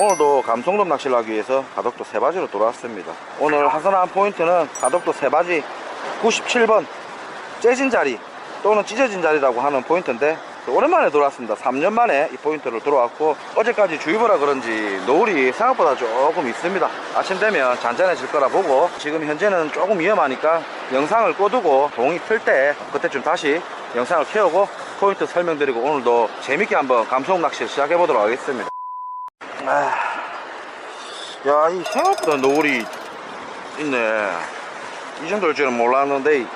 오늘도 감성돔 낚시를 하기 위해서 가덕도 세바지로 돌아왔습니다. 오늘 하선한 포인트는 가덕도 세바지 97번 째진 자리 또는 찢어진 자리라고 하는 포인트인데 오랜만에 돌아왔습니다. 3년 만에 이 포인트를 들어왔고 어제까지 주의보라 그런지 노을이 생각보다 조금 있습니다. 아침 되면 잔잔해질 거라 보고 지금 현재는 조금 위험하니까 영상을 꺼두고 동이 틀 때 그때쯤 다시 영상을 켜고 포인트 설명드리고 오늘도 재밌게 한번 감성 낚시를 시작해 보도록 하겠습니다. 아, 야, 이 생각보다 노을이 있네. 이 정도일 줄은 몰랐는데,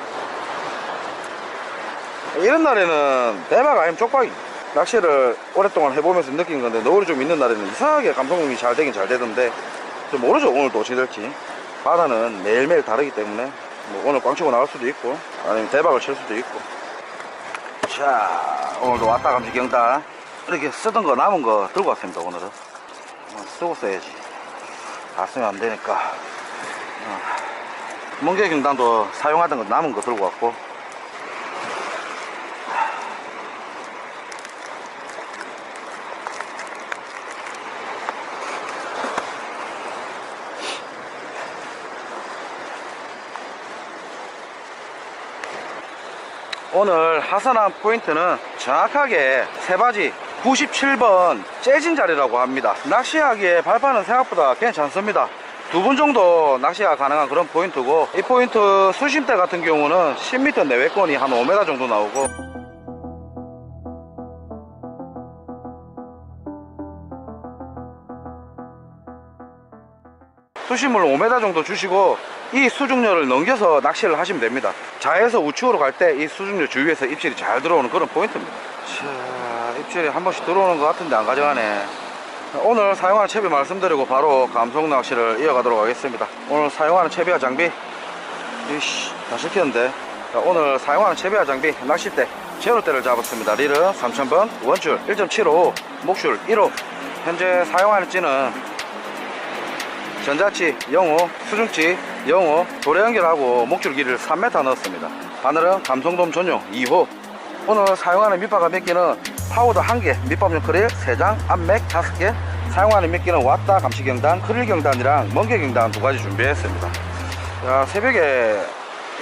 이런 날에는 대박 아니면 쪽박이. 낚시를 오랫동안 해보면서 느낀 건데, 노을이 좀 있는 날에는 이상하게 감성이 잘 되긴 잘 되던데, 좀 모르죠, 오늘도 어떻게 될지. 바다는 매일매일 다르기 때문에, 뭐 오늘 꽝 치고 나갈 수도 있고, 아니면 대박을 칠 수도 있고. 자, 오늘도 왔다 감지 경다. 이렇게 쓰던 거 남은 거 들고 왔습니다, 오늘은. 어, 쓰고 써야지. 다 쓰면 안 되니까. 어. 멍게 경단도 사용하던 거 남은 거 들고 왔고. 오늘 하산한 포인트는 정확하게 세 바지 97번 재진 자리라고 합니다. 낚시하기에 발판은 생각보다 괜찮습니다. 두 분 정도 낚시가 가능한 그런 포인트고 이 포인트 수심대 같은 경우는 10m 내외권이 한 5m 정도 나오고 수심을 5m 정도 주시고 이 수중료를 넘겨서 낚시를 하시면 됩니다 좌에서 우측으로 갈 때 이 수중료 주위에서 입질이 잘 들어오는 그런 포인트입니다 자 입질이 한 번씩 들어오는 것 같은데 안 가져가네. 오늘 사용하는 채비 말씀드리고 바로 감성 낚시를 이어가도록 하겠습니다. 오늘 사용하는 채비와 장비. 이씨 다 시켰는데. 자, 오늘 사용하는 채비와 장비 낚싯대 제로대를 잡았습니다. 릴은 3000번 원줄 1.75 목줄 1호 현재 사용하는 찌는 전자치 0호, 수중치 0호, 도래 연결하고 목줄 길이를 3m 넣었습니다. 바늘은 감성돔 전용 2호. 오늘 사용하는 밑바가 미끼는 파우더 1개, 밑밥용 크릴 3장, 암맥 5개, 사용하는 미끼는 왔다 감시경단, 크릴경단이랑 멍게경단 두 가지 준비했습니다. 야, 새벽에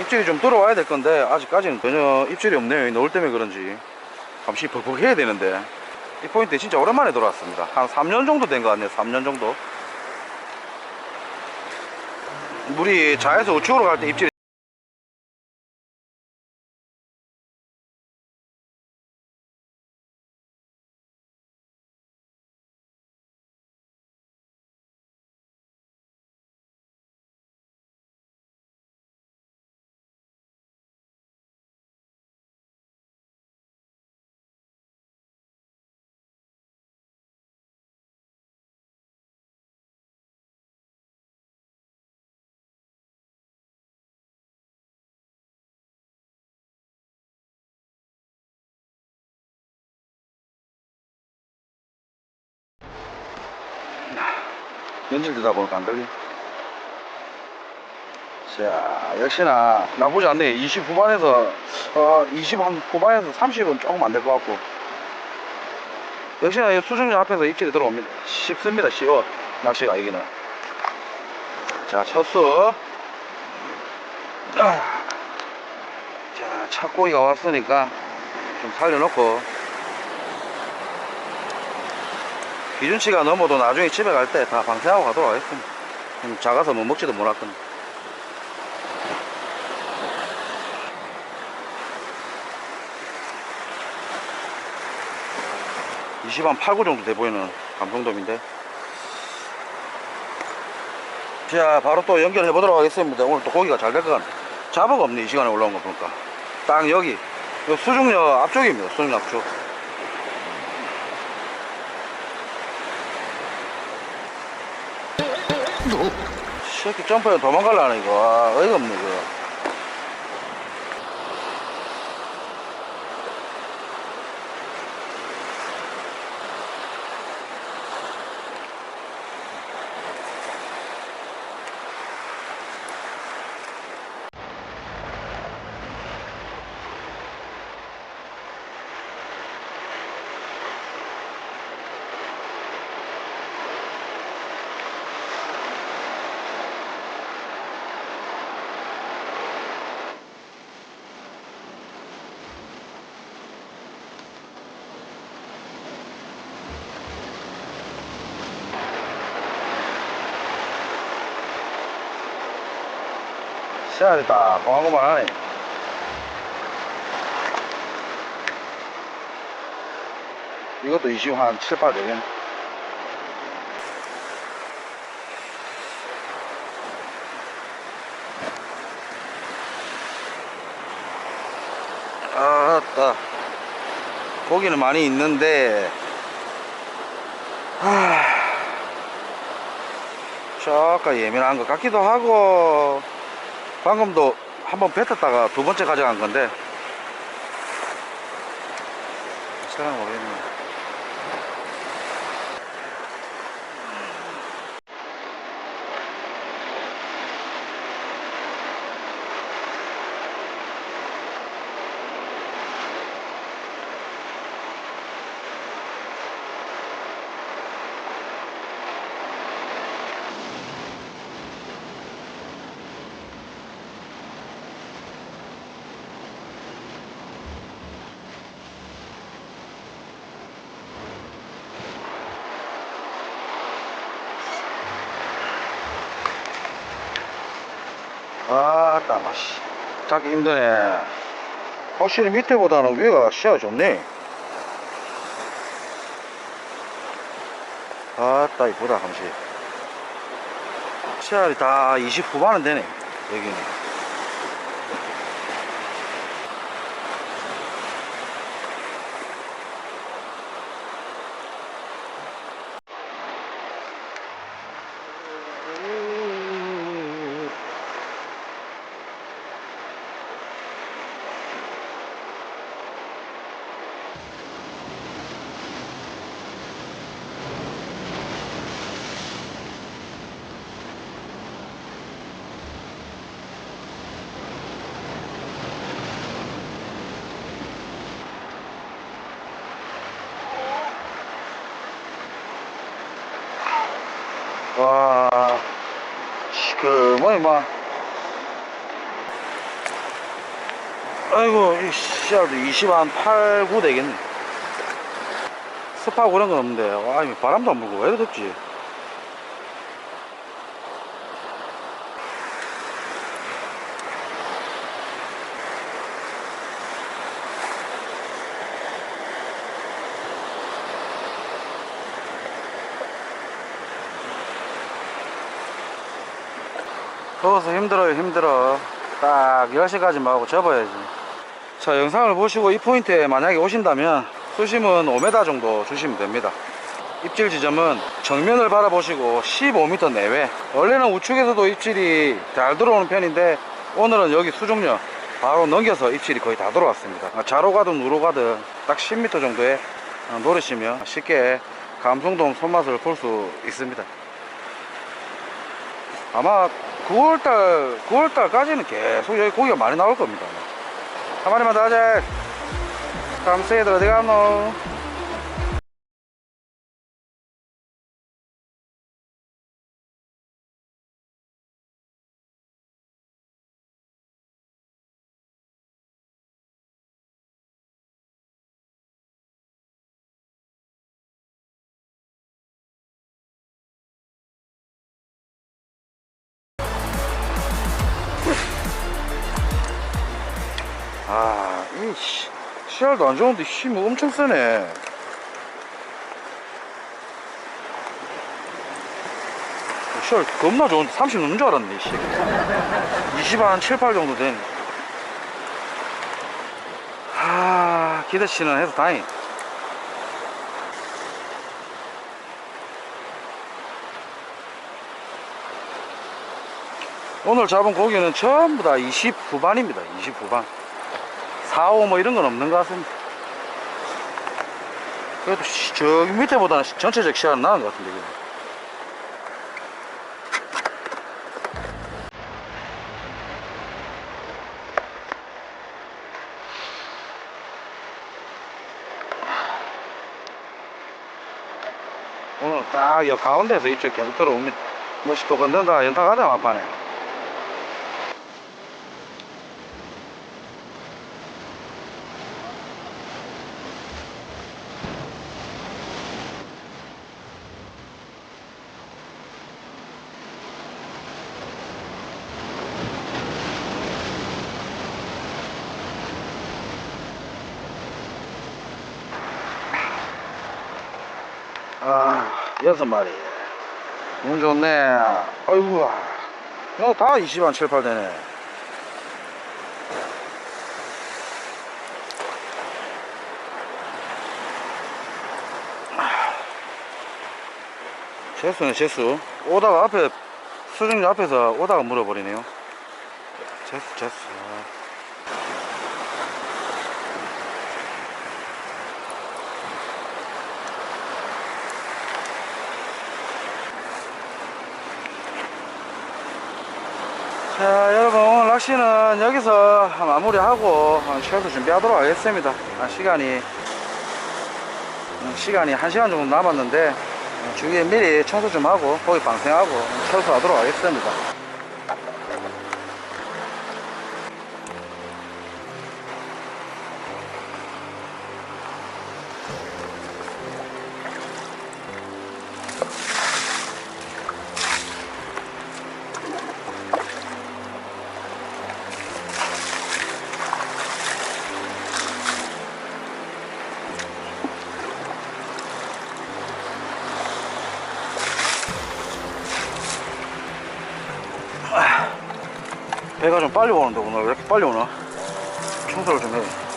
입질이 좀 들어와야 될 건데 아직까지는 전혀 입질이 없네요. 이 노을 때문에 그런지. 감시 벅벅 해야 되는데 이 포인트 진짜 오랜만에 돌아왔습니다. 한 3년 정도 된 것 같네요. 3년 정도. 물이 좌에서 우측으로 갈 때 입질이 연질되다 보니까 안 들리. 자, 역시나 나쁘지 않네. 20 후반에서, 어, 20한 후반에서 30은 조금 안 될 것 같고. 역시나 이 수중료 앞에서 입질이 들어옵니다. 쉽습니다. 쉬워. 낚시가 이기는. 자, 첫 수. 아. 자, 착고기가 왔으니까 좀 살려놓고 기준치가 넘어도 나중에 집에 갈 때 다 방생하고 가도록 하겠습니다. 좀 작아서 뭐 먹지도 못할 건데. (20한 8구) 정도 돼 보이는 감성돔인데. 자 바로 또 연결해 보도록 하겠습니다. 오늘 또 고기가 잘 될 것 같네 잡어가 없네 이 시간에 올라온 거 보니까. 딱 여기 요 수중료 앞쪽입니다. 수중료 앞쪽 새끼 점프해 도망갈라나 이거? 아, 어이가 없네 이거 씨알이 딱 공하고만 하네. 이것도 20, 한 7, 8 되겠네. 아따. 고기는 많이 있는데, 하, 조금 예민한 것 같기도 하고, 방금도 한번 뱉었다가 두 번째 가져간 건데, 잘 모르겠네. 아따, 씨. 잡기 힘드네. 확실히 밑에보다는 위가 시야가 좋네. 아따, 이쁘다, 감시. 시야이 다 20 후반은 되네, 여기는. 와, 시커머니 막. 아이고, 이 씨알도 20, 한 8, 9 되겠네. 습하고 그런 건 없는데, 와, 이 바람도 안 불고 왜 이렇게 덥지? 더워서 힘들어요 힘들어. 딱 10시까지만 하고 접어야지. 자 영상을 보시고 이 포인트에 만약에 오신다면 수심은 5m 정도 주시면 됩니다. 입질 지점은 정면을 바라보시고 15m 내외. 원래는 우측에서도 입질이 잘 들어오는 편인데 오늘은 여기 수중력 바로 넘겨서 입질이 거의 다 들어왔습니다. 아, 좌로 가든 우로 가든 딱 10m 정도에 어, 노리시면 쉽게 감성돔 손맛을 볼 수 있습니다 아마 9월달, 9월달까지는 계속 여기 고기가 많이 나올 겁니다. 한 마리만 더 하자. 감스애들 어디 갔노? 씨, 씨알도 안 좋은데 힘이 엄청 세네. 씨알 겁나 좋은데 30 넘는 줄 알았네, 이 씨. 20 한 7, 8 정도 되네. 아, 기대치는 해서 다행. 오늘 잡은 고기는 전부 다 20 후반입니다. 20 후반. 4, 5뭐 이런 건 없는 것 같습니다. 그래도 시- 저기 밑에보다는 시- 전체적 시야는 나은 것 같은데. 오늘 딱여 가운데서 이쪽 계속. 뭐시 또 건든다 연타 가자 막판 에. 여섯 마리. 운 좋네. 아이고. 이거 다 20만 7, 8 되네. 재수네, 재수. 오다가 앞에, 수중료 앞에서 오다가 물어버리네요. 재수, 재수. 자 여러분 오늘 낚시는 여기서 마무리하고 최소 준비하도록 하겠습니다. 아, 시간이 음, 시간이 1시간 정도 남았는데 음, 주위에 미리 청소 좀 하고 거기 방생하고 철수하도록 하겠습니다 배가 좀 빨리 오는데 오늘 왜 이렇게 빨리 오나 청소를 좀 해.